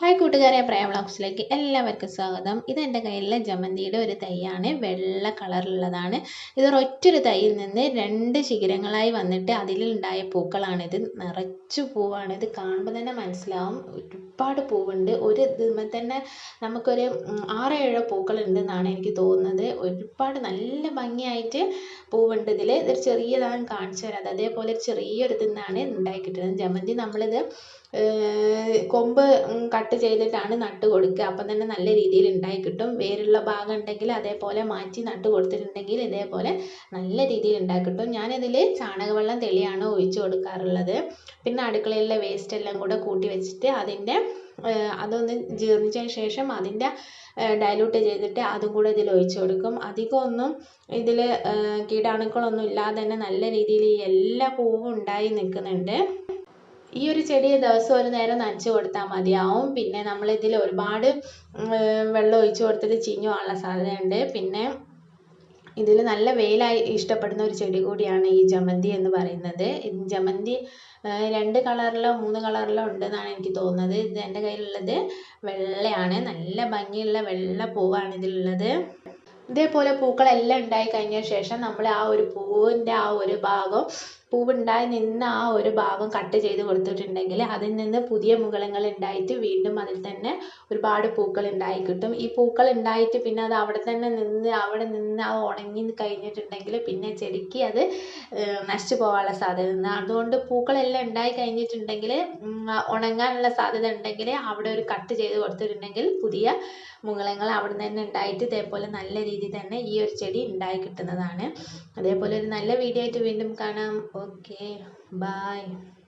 Hi കൂട്ടുകാരെ പ്രയ വ്ളോഗ്സിലേക്ക് എല്ലാവർക്കും സ്വാഗതം. ഇത് എന്റെ കയ്യിലുള്ള ജമന്തിയുടെ ഒരു തൈയാണ്. വെള്ള കളറിലുള്ളതാണ്. ഇത് ഒറ്റൊരു തൈയിൽ നിന്ന് രണ്ട് ശിഖരങ്ങളായി വന്നിട്ട് അതിലുണ്ടായ പൂക്കളാണിത് നിറച്ചു പൂവാണ്. ഇത് കാണുമ്പോൾ തന്നെ മനസ്സിലാവും. ഒരുപാട് പൂവുണ്ട്. ഒരു ഇതിന്മേൽ തന്നെ നമുക്കൊരു ആറോ ഏഴോ പൂക്കളുണ്ട് എന്നാണ് എനിക്ക് തോന്നുന്നത്. ഒരുപാട് നല്ല ഭംഗിയായിട്ട് പൂവുണ്ട് ഇതിൽ ഇതൊരു ചെറിയതാണ് കാണിച്ചു തരാം. അതേപോലെ ചെറിയൊരു ഇതിന്നാണ് ഉണ്ടായി കിട്ടുന്നത് ജമന്തി നമ്മളിത് കൊമ്പ് കട്ട് ചെയ്തിട്ടാണ് നട്ട് കൊടുക്കുക. അപ്പം തന്നെ നല്ല രീതിയിൽ ഉണ്ടായി കിട്ടും. വേരുള്ള ഭാഗം ഉണ്ടെങ്കിൽ അതേപോലെ മാറ്റി നട്ട് കൊടുത്തിട്ടുണ്ടെങ്കിൽ ഇതേപോലെ നല്ല രീതിയിൽ ഉണ്ടായി കിട്ടും. ഞാനിതിൽ ചാണകവെള്ളം തെളിയാണ് ഒഴിച്ചു കൊടുക്കാറുള്ളത്. പിന്നെ അടുക്കളയിലെ വേസ്റ്റ് എല്ലാം കൂടെ കൂട്ടി വെച്ചിട്ട് അതിന്റെ അതൊന്ന് ജീർണിച്ചതിന് ശേഷം അതിന്റെ ഡൈലൂട്ട് ചെയ്തിട്ട് അതും കൂടെ ഇതിൽ ഒഴിച്ചു കൊടുക്കും. അധികമൊന്നും ഇതിൽ കീടാണുക്കളൊന്നും ഇല്ലാതെ തന്നെ നല്ല രീതിയിൽ എല്ലാ പൂവും ഉണ്ടായി നിൽക്കുന്നുണ്ട്. ഈ ഒരു ചെടി ദിവസം ഒരു നേരം നനച്ച് കൊടുത്താൽ മതിയാവും പിന്നെ നമ്മൾ ഇതിൽ ഒരുപാട് വെള്ളം ഒഴിച്ച് കൊടുത്തിട്ട് ചീഞ്ഞു പോകാനുള്ള സാധ്യതയുണ്ട്. പിന്നെ ഇതിൽ നല്ല വെയിലായി ഇഷ്ടപ്പെടുന്ന ഒരു ചെടി കൂടിയാണ് ഈ ജമന്തി എന്ന് പറയുന്നത്. ജമന്തി രണ്ട് കളറിലോ മൂന്ന് കളറിലോ ഉണ്ടെന്നാണ് എനിക്ക് തോന്നുന്നത്. ഇത് എന്റെ കയ്യിലുള്ളത് വെള്ളയാണ്. നല്ല ഭംഗിയുള്ള വെള്ള പൂവാണ് ഇതിലുള്ളത്. ഇതേപോലെ പൂക്കളെല്ലാം ഉണ്ടായി കഴിഞ്ഞ ശേഷം നമ്മൾ ആ ഒരു പൂവിന്റെ ആ ഒരു ഭാഗം പൂവുണ്ടായി നിന്ന ആ ഒരു ഭാഗം കട്ട് ചെയ്ത് കൊടുത്തിട്ടുണ്ടെങ്കിൽ അതിൽ നിന്ന് പുതിയ മുകുളങ്ങൾ ഉണ്ടായിട്ട് വീണ്ടും അതിൽ തന്നെ ഒരുപാട് പൂക്കൾ ഉണ്ടായി കിട്ടും. ഈ പൂക്കൾ ഉണ്ടായിട്ട് പിന്നെ അത് അവിടെ തന്നെ നിന്ന് അവിടെ നിന്ന് ആ ഉണങ്ങി കഴിഞ്ഞിട്ടുണ്ടെങ്കിൽ പിന്നെ ചെടിക്ക് അത് നശിച്ചു പോകാനുള്ള സാധ്യത ഉണ്ട് അതുകൊണ്ട് പൂക്കളെല്ലാം ഉണ്ടായി കഴിഞ്ഞിട്ടുണ്ടെങ്കിൽ ഉണങ്ങാനുള്ള സാധ്യത ഉണ്ടെങ്കിൽ അവിടെ ഒരു കട്ട് ചെയ്ത് കൊടുത്തിട്ടുണ്ടെങ്കിൽ പുതിയ മുകുളങ്ങൾ അവിടെ തന്നെ ഉണ്ടായിട്ട് ഇതേപോലെ നല്ല രീതിയിൽ തന്നെ ഈ ഒരു ചെടി ഉണ്ടായി കിട്ടുന്നതാണ്. അതേപോലെ ഒരു നല്ല വീഡിയോ ആയിട്ട് വീണ്ടും കാണാം. Ok, bye.